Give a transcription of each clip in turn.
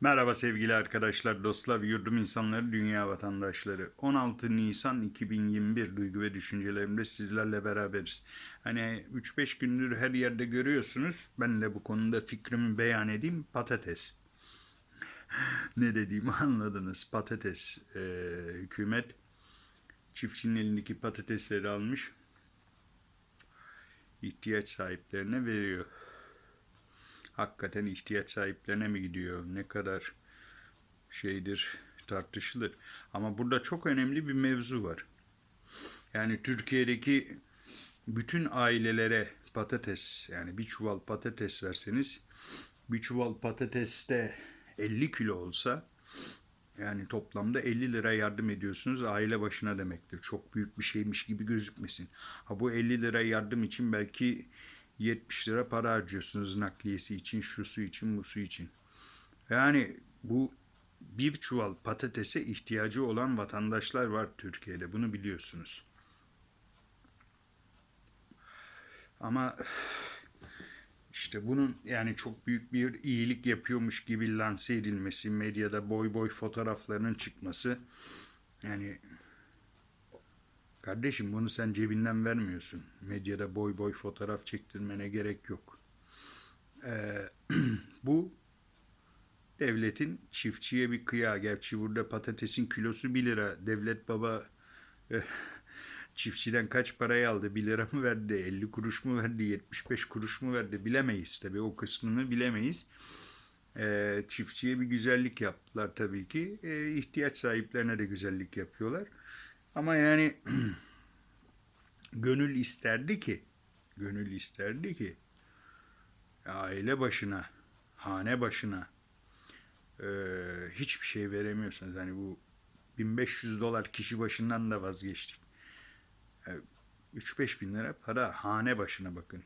Merhaba sevgili arkadaşlar, dostlar, yurdum insanları, dünya vatandaşları. 16 Nisan 2021 duygu ve düşüncelerimde sizlerle beraberiz. Hani 3-5 gündür her yerde görüyorsunuz. Ben de bu konuda fikrimi beyan edeyim. Patates. ne dediğimi anladınız. Patates. Ee, hükümet çiftçinin elindeki patatesleri almış. ihtiyaç sahiplerine veriyor hakikaten ihtiyaç sahiplerine mi gidiyor? Ne kadar şeydir tartışılır. Ama burada çok önemli bir mevzu var. Yani Türkiye'deki bütün ailelere patates yani bir çuval patates verseniz bir çuval patateste 50 kilo olsa yani toplamda 50 lira yardım ediyorsunuz aile başına demektir. Çok büyük bir şeymiş gibi gözükmesin. Ha bu 50 lira yardım için belki 70 lira para harcıyorsunuz nakliyesi için, şu su için, bu su için. Yani bu bir çuval patatese ihtiyacı olan vatandaşlar var Türkiye'de. Bunu biliyorsunuz. Ama işte bunun yani çok büyük bir iyilik yapıyormuş gibi lanse edilmesi, medyada boy boy fotoğraflarının çıkması yani Kardeşim bunu sen cebinden vermiyorsun. Medyada boy boy fotoğraf çektirmene gerek yok. Ee, bu devletin çiftçiye bir kıya. Gerçi burada patatesin kilosu 1 lira. Devlet baba eh, çiftçiden kaç parayı aldı? 1 lira mı verdi? 50 kuruş mu verdi? 75 kuruş mu verdi? Bilemeyiz tabii. O kısmını bilemeyiz. Ee, çiftçiye bir güzellik yaptılar tabii ki. Ee, ihtiyaç sahiplerine de güzellik yapıyorlar. Ama yani gönül isterdi ki, gönül isterdi ki aile başına, hane başına e, hiçbir şey veremiyorsanız hani bu 1500 dolar kişi başından da vazgeçtik. E, 3-5 bin lira para hane başına bakın.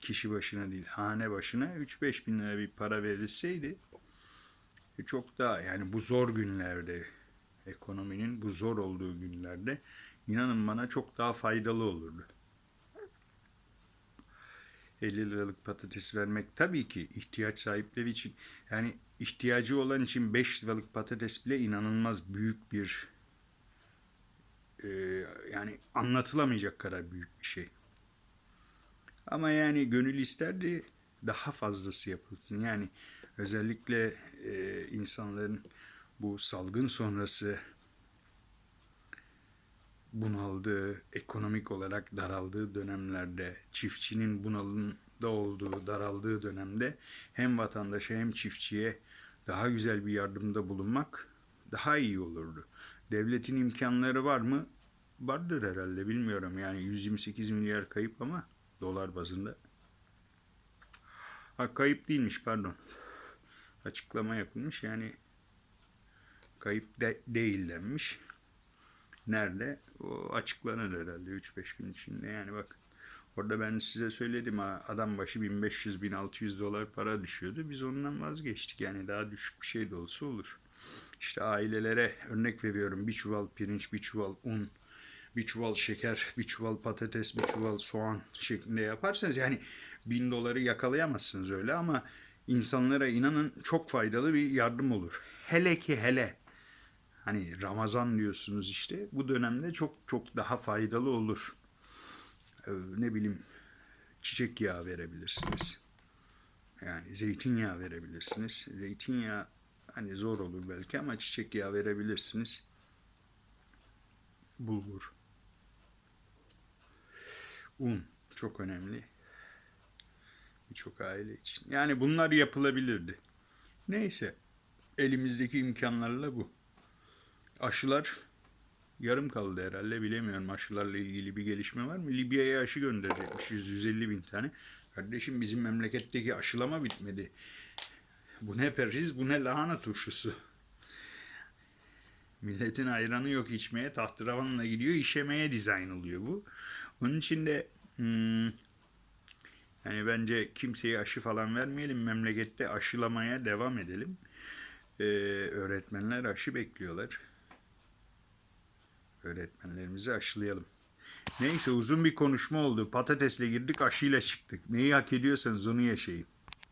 Kişi başına değil hane başına 3-5 bin lira bir para verilseydi e, çok daha yani bu zor günlerde ekonominin bu zor olduğu günlerde inanın bana çok daha faydalı olurdu. 50 liralık patates vermek tabii ki ihtiyaç sahipleri için yani ihtiyacı olan için 5 liralık patates bile inanılmaz büyük bir e, yani anlatılamayacak kadar büyük bir şey. Ama yani gönül isterdi daha fazlası yapılsın. Yani özellikle e, insanların bu salgın sonrası bunaldığı, ekonomik olarak daraldığı dönemlerde, çiftçinin bunalımda olduğu, daraldığı dönemde hem vatandaşa hem çiftçiye daha güzel bir yardımda bulunmak daha iyi olurdu. Devletin imkanları var mı? Vardır herhalde bilmiyorum. Yani 128 milyar kayıp ama dolar bazında. Ha kayıp değilmiş pardon. Açıklama yapılmış yani kayıp de değil denmiş. Nerede? O açıklanır herhalde 3-5 gün içinde. Yani bak orada ben size söyledim ha adam başı 1500-1600 dolar para düşüyordu. Biz ondan vazgeçtik. Yani daha düşük bir şey de olsa olur. İşte ailelere örnek veriyorum. Bir çuval pirinç, bir çuval un, bir çuval şeker, bir çuval patates, bir çuval soğan şeklinde yaparsanız yani bin doları yakalayamazsınız öyle ama insanlara inanın çok faydalı bir yardım olur. Hele ki hele Hani Ramazan diyorsunuz işte. Bu dönemde çok çok daha faydalı olur. Ee, ne bileyim çiçek yağı verebilirsiniz. Yani zeytinyağı verebilirsiniz. Zeytinyağı hani zor olur belki ama çiçek yağı verebilirsiniz. Bulgur. Un çok önemli. Birçok aile için. Yani bunlar yapılabilirdi. Neyse elimizdeki imkanlarla bu. Aşılar yarım kaldı herhalde bilemiyorum aşılarla ilgili bir gelişme var mı? Libya'ya aşı gönderecekmiş 150 bin tane. Kardeşim bizim memleketteki aşılama bitmedi. Bu ne periz bu ne lahana turşusu. Milletin ayranı yok içmeye tahtıravanla gidiyor işemeye dizayn oluyor bu. Onun için de hmm, yani bence kimseye aşı falan vermeyelim memlekette aşılamaya devam edelim. Ee, öğretmenler aşı bekliyorlar öğretmenlerimizi aşılayalım. Neyse uzun bir konuşma oldu. Patatesle girdik aşıyla çıktık. Neyi hak ediyorsanız onu yaşayın.